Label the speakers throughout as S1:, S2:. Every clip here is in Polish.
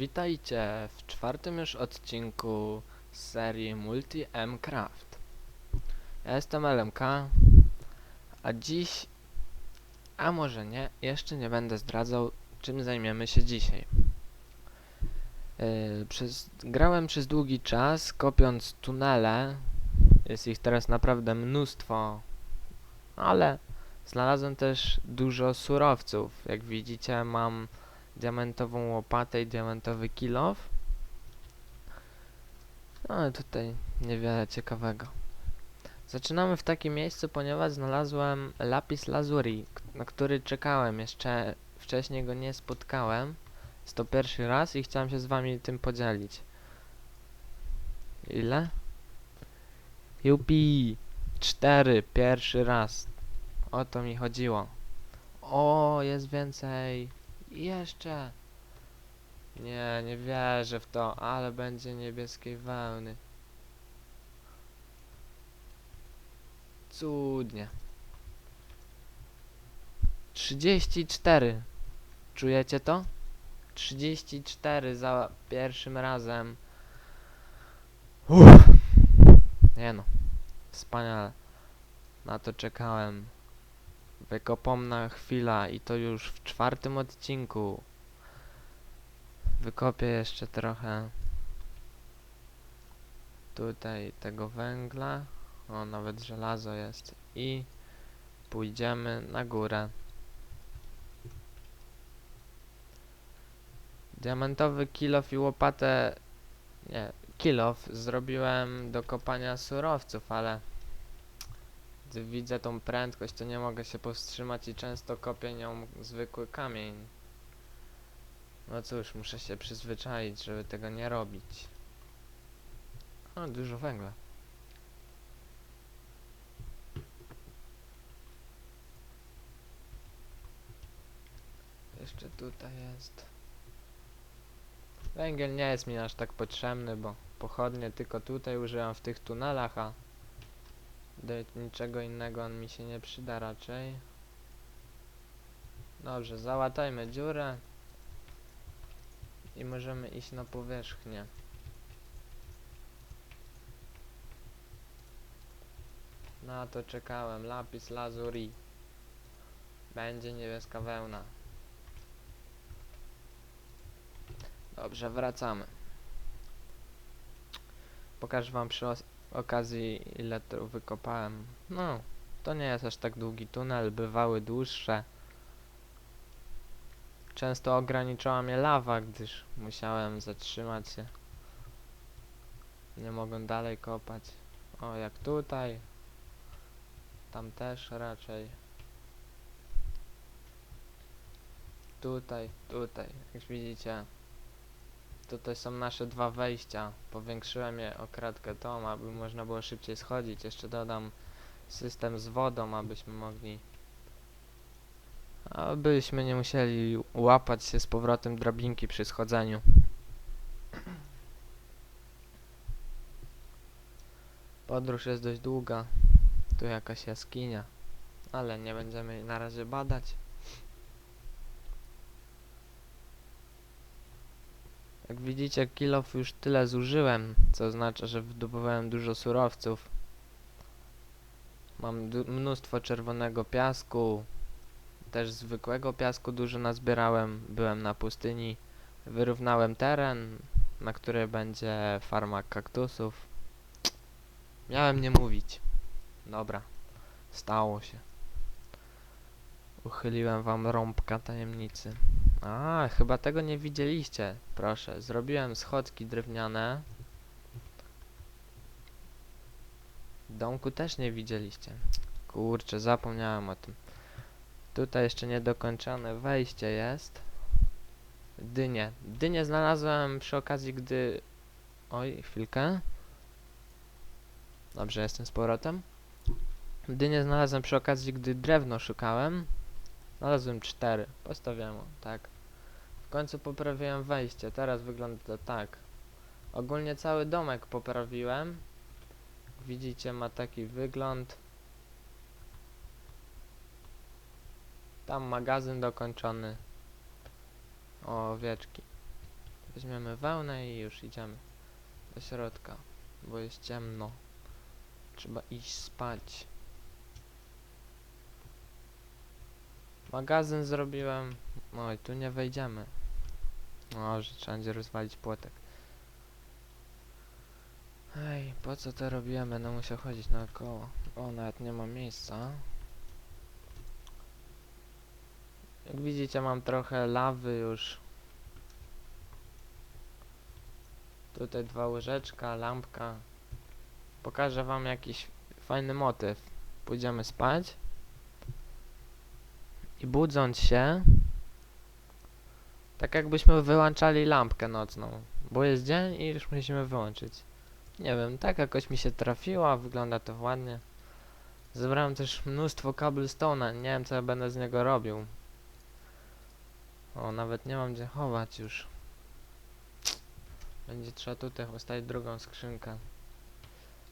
S1: Witajcie w czwartym już odcinku z serii Multi M Craft. Ja jestem LMK, a dziś, a może nie, jeszcze nie będę zdradzał, czym zajmiemy się dzisiaj. Yy, przez, grałem przez długi czas, kopiąc tunele. Jest ich teraz naprawdę mnóstwo, ale znalazłem też dużo surowców. Jak widzicie, mam diamentową łopatę i diamentowy kilof. No, ale tutaj niewiele ciekawego. Zaczynamy w takim miejscu, ponieważ znalazłem lapis lazuli, k- na który czekałem. Jeszcze wcześniej go nie spotkałem. Jest to pierwszy raz i chciałem się z wami tym podzielić. Ile? Jupi! Cztery, pierwszy raz. O to mi chodziło. O, jest więcej. Jeszcze. Nie, nie wierzę w to, ale będzie niebieskiej wełny. Cudnie. 34. Czujecie to? 34 za pierwszym razem. Uff. Nie no. Wspaniale. Na to czekałem. Wykopomna chwila i to już w czwartym odcinku. Wykopię jeszcze trochę tutaj tego węgla. O, nawet żelazo jest. I pójdziemy na górę. Diamentowy kilof i łopatę. Nie, kilof zrobiłem do kopania surowców, ale gdy widzę tą prędkość, to nie mogę się powstrzymać i często kopię nią zwykły kamień. No cóż, muszę się przyzwyczaić, żeby tego nie robić. O, dużo węgla. Jeszcze tutaj jest. Węgiel nie jest mi aż tak potrzebny, bo pochodnie tylko tutaj używam w tych tunelach, a do niczego innego on mi się nie przyda raczej. Dobrze, załatajmy dziurę i możemy iść na powierzchnię. Na to czekałem. Lapis lazuli. Będzie niebieska wełna. Dobrze, wracamy. Pokażę wam przy okazji ile to wykopałem. No, to nie jest aż tak długi tunel, bywały dłuższe. Często ograniczała mnie lawa, gdyż musiałem zatrzymać się. Nie mogłem dalej kopać. O, jak tutaj. Tam też raczej. Tutaj, tutaj. Jak widzicie, tutaj są nasze dwa wejścia. Powiększyłem je o kratkę tą, aby można było szybciej schodzić. Jeszcze dodam system z wodą, abyśmy mogli abyśmy nie musieli łapać się z powrotem drabinki przy schodzeniu. Podróż jest dość długa. Tu jakaś jaskinia, ale nie będziemy jej na razie badać. Jak widzicie, kilof już tyle zużyłem, co oznacza, że wydobywałem dużo surowców. Mam mnóstwo czerwonego piasku, też zwykłego piasku dużo nazbierałem. Byłem na pustyni, wyrównałem teren, na który będzie farma kaktusów. Miałem nie mówić. Dobra, stało się. Uchyliłem wam rąbka tajemnicy. A, chyba tego nie widzieliście. Proszę, zrobiłem schodki drewniane. Domku też nie widzieliście. Kurczę, zapomniałem o tym. Tutaj jeszcze niedokończone wejście jest. Dynie. Dynie znalazłem przy okazji, gdy... Oj, chwilkę. Dobrze, jestem z powrotem. Dynie znalazłem przy okazji, gdy drewno szukałem. Znalazłem cztery. Postawiłem, o, tak. W końcu poprawiłem wejście. Teraz wygląda to tak. Ogólnie cały domek poprawiłem. Widzicie, ma taki wygląd. Tam magazyn dokończony. O, owieczki. Weźmiemy wełnę i już idziemy do środka, bo jest ciemno. Trzeba iść spać. Magazyn zrobiłem. Oj, tu nie wejdziemy. No, że trzeba będzie rozwalić płotek. Ej, po co to robiłem? Będę musiał chodzić naokoło. O, nawet nie ma miejsca. Jak widzicie, mam trochę lawy już. Tutaj dwa łyżeczka, lampka. Pokażę wam jakiś fajny motyw. Pójdziemy spać. I budząc się, tak jakbyśmy wyłączali lampkę nocną. Bo jest dzień i już musimy wyłączyć. Nie wiem, tak jakoś mi się trafiła, wygląda to ładnie. Zebrałem też mnóstwo cobblestone'a, nie wiem co ja będę z niego robił. O, nawet nie mam gdzie chować już. Będzie trzeba tutaj ustawić drugą skrzynkę.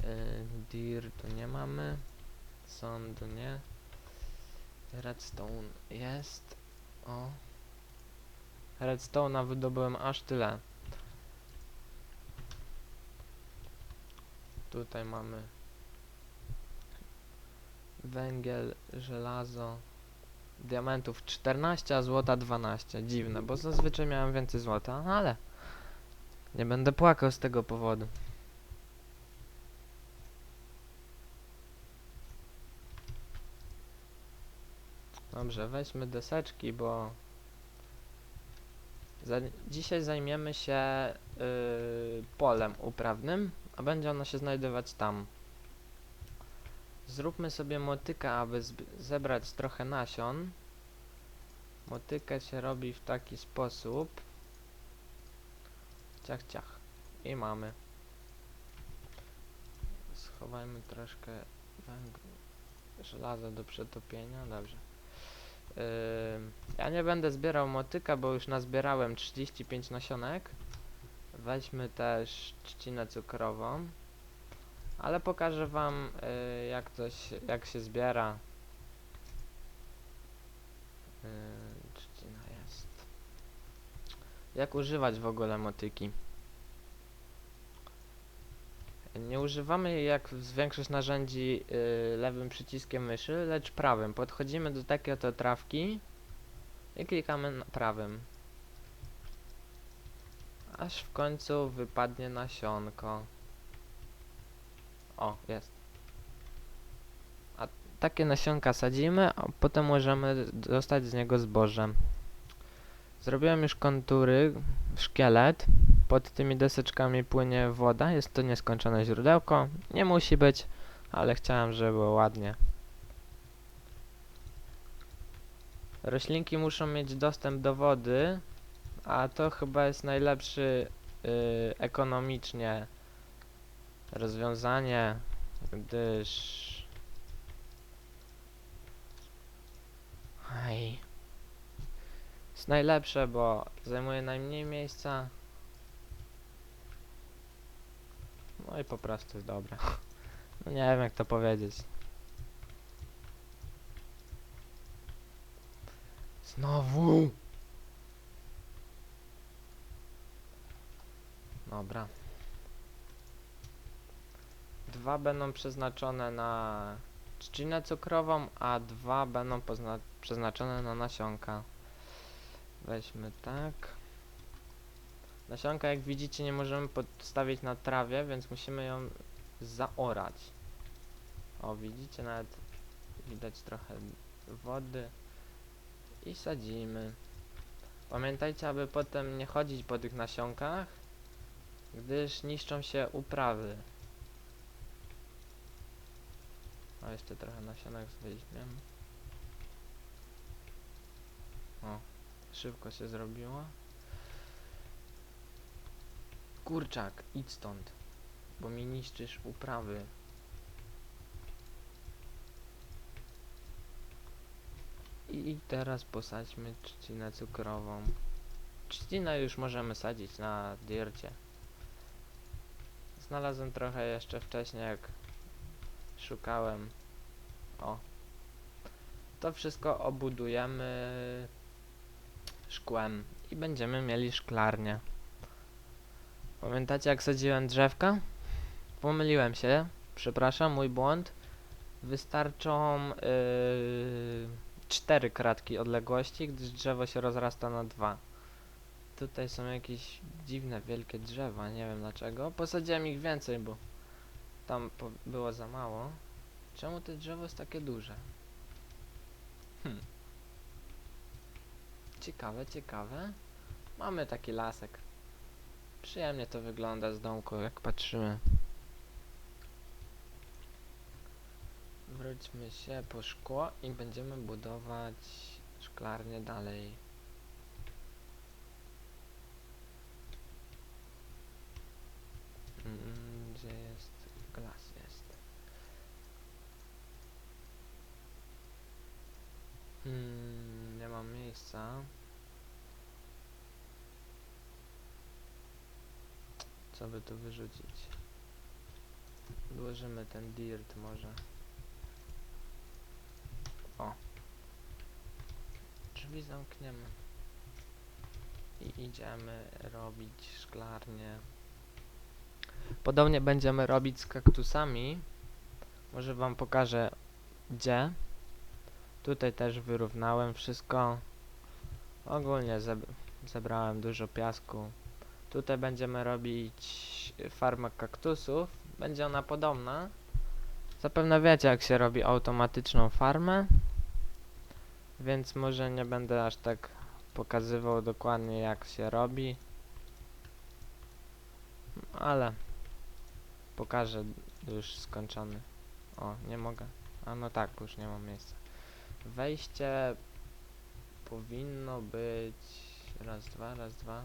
S1: Yy, Deer tu nie mamy. Sand nie. Redstone jest. O. Redstone'a wydobyłem aż tyle. Tutaj mamy węgiel, żelazo, diamentów 14, a złota 12. Dziwne, bo zazwyczaj miałem więcej złota, ale nie będę płakał z tego powodu. Dobrze, weźmy deseczki, bo dzisiaj zajmiemy się yy, polem uprawnym, a będzie ono się znajdować tam. Zróbmy sobie motykę, aby zebrać trochę nasion. Motykę się robi w taki sposób. Ciach, ciach. I mamy. Schowajmy troszkę żelaza do przetopienia. Dobrze. Ja nie będę zbierał motyka, bo już nazbierałem 35 nasionek. Weźmy też trzcinę cukrową. Ale pokażę wam y, jak coś, jak się zbiera. Yy, trzcina jest. Jak używać w ogóle motyki? Nie używamy jak większość narzędzi y, lewym przyciskiem myszy, lecz prawym. Podchodzimy do takiej oto trawki i klikamy na prawym. Aż w końcu wypadnie nasionko. O, jest. A takie nasionka sadzimy, a potem możemy dostać z niego zboże. Zrobiłem już kontury, szkielet. Pod tymi deseczkami płynie woda. Jest to nieskończone źródełko. Nie musi być, ale chciałem, żeby było ładnie. Roślinki muszą mieć dostęp do wody, a to chyba jest najlepszy yy, ekonomicznie rozwiązanie, gdyż... Aj. Jest najlepsze, bo zajmuje najmniej miejsca. No i po prostu jest dobre. No nie wiem jak to powiedzieć. Znowu! Dobra. Dwa będą przeznaczone na trzcinę cukrową, a dwa będą przeznaczone na nasionka. Weźmy tak. Nasionka, jak widzicie, nie możemy podstawić na trawie, więc musimy ją zaorać. O, widzicie, nawet widać trochę wody. I sadzimy. Pamiętajcie, aby potem nie chodzić po tych nasionkach, gdyż niszczą się uprawy. A jeszcze trochę nasionek weźmiemy. O, szybko się zrobiło. Kurczak, idź stąd, bo mi niszczysz uprawy. I teraz posadźmy trzcinę cukrową. Trzcinę już możemy sadzić na dircie. Znalazłem trochę jeszcze wcześniej, jak szukałem. O. To wszystko obudujemy szkłem i będziemy mieli szklarnię. Pamiętacie jak sadziłem drzewka? Pomyliłem się. Przepraszam, mój błąd. Wystarczą yy, cztery kratki odległości, gdyż drzewo się rozrasta na dwa. Tutaj są jakieś dziwne, wielkie drzewa, nie wiem dlaczego. Posadziłem ich więcej, bo tam było za mało. Czemu to drzewo jest takie duże? Hmm. Ciekawe, ciekawe. Mamy taki lasek. Przyjemnie to wygląda z domku, jak patrzymy. Wróćmy się po szkło i będziemy budować szklarnię dalej. Mm, Gdzie jest? Glas jest. Hmm, nie mam miejsca. By tu wyrzucić? Odłożymy ten dirt może. O. Drzwi zamkniemy. I idziemy robić szklarnię. Podobnie będziemy robić z kaktusami. Może wam pokażę gdzie. Tutaj też wyrównałem wszystko. Ogólnie zeb zebrałem dużo piasku. Tutaj będziemy robić farmę kaktusów. Będzie ona podobna. Zapewne wiecie jak się robi automatyczną farmę. Więc może nie będę aż tak pokazywał dokładnie jak się robi. Ale pokażę już skończony. O, nie mogę. A no tak, już nie mam miejsca. Wejście powinno być raz, dwa, raz, dwa.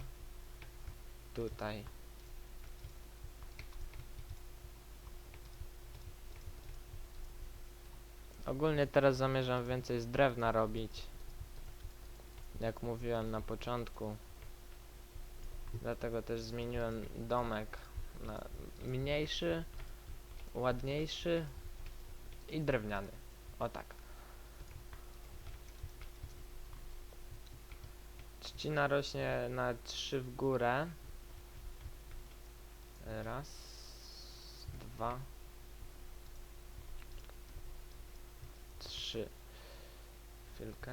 S1: Tutaj. Ogólnie teraz zamierzam więcej z drewna robić. Jak mówiłem na początku. Dlatego też zmieniłem domek na mniejszy, ładniejszy i drewniany. O tak. Trzcina rośnie na trzy w górę. Raz, dwa, trzy. Chwilkę.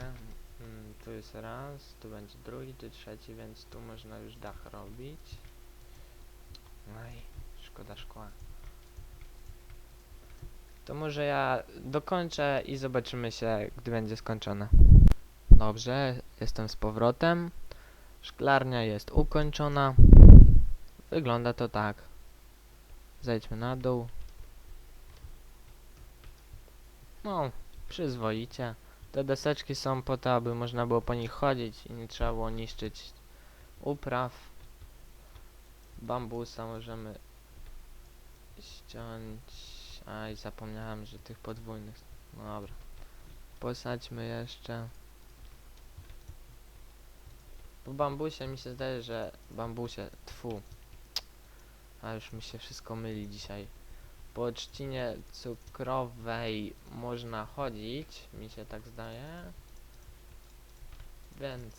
S1: Mm, tu jest raz, tu będzie drugi, tu trzeci, więc tu można już dach robić. Oj, szkoda szkła. To może ja dokończę i zobaczymy się, gdy będzie skończone. Dobrze, jestem z powrotem. Szklarnia jest ukończona. Wygląda to tak. Zejdźmy na dół. No, przyzwoicie. Te deseczki są po to, aby można było po nich chodzić i nie trzeba było niszczyć upraw. Bambusa możemy ściąć. Aj, zapomniałem, że tych podwójnych. No dobra. Posadźmy jeszcze. Po bambusie mi się zdaje, że bambusie, tfu. A już mi się wszystko myli dzisiaj. Po trzcinie cukrowej można chodzić, mi się tak zdaje. Więc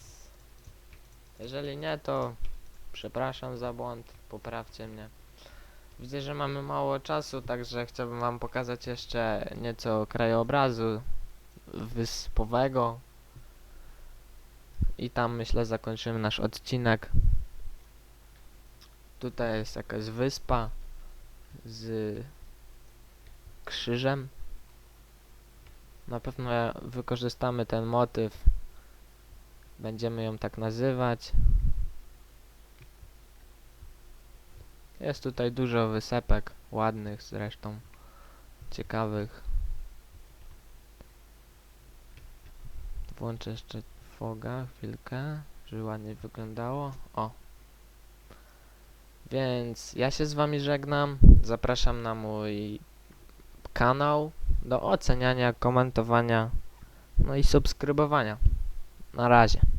S1: jeżeli nie, to przepraszam za błąd, poprawcie mnie. Widzę, że mamy mało czasu, także chciałbym wam pokazać jeszcze nieco krajobrazu wyspowego. I tam myślę zakończymy nasz odcinek. Tutaj jest jakaś wyspa z krzyżem. Na pewno wykorzystamy ten motyw. Będziemy ją tak nazywać. Jest tutaj dużo wysepek, ładnych zresztą, ciekawych. Włączę jeszcze foga, chwilkę, żeby ładnie wyglądało. O! Więc ja się z wami żegnam. Zapraszam na mój kanał do oceniania, komentowania, no i subskrybowania. Na razie.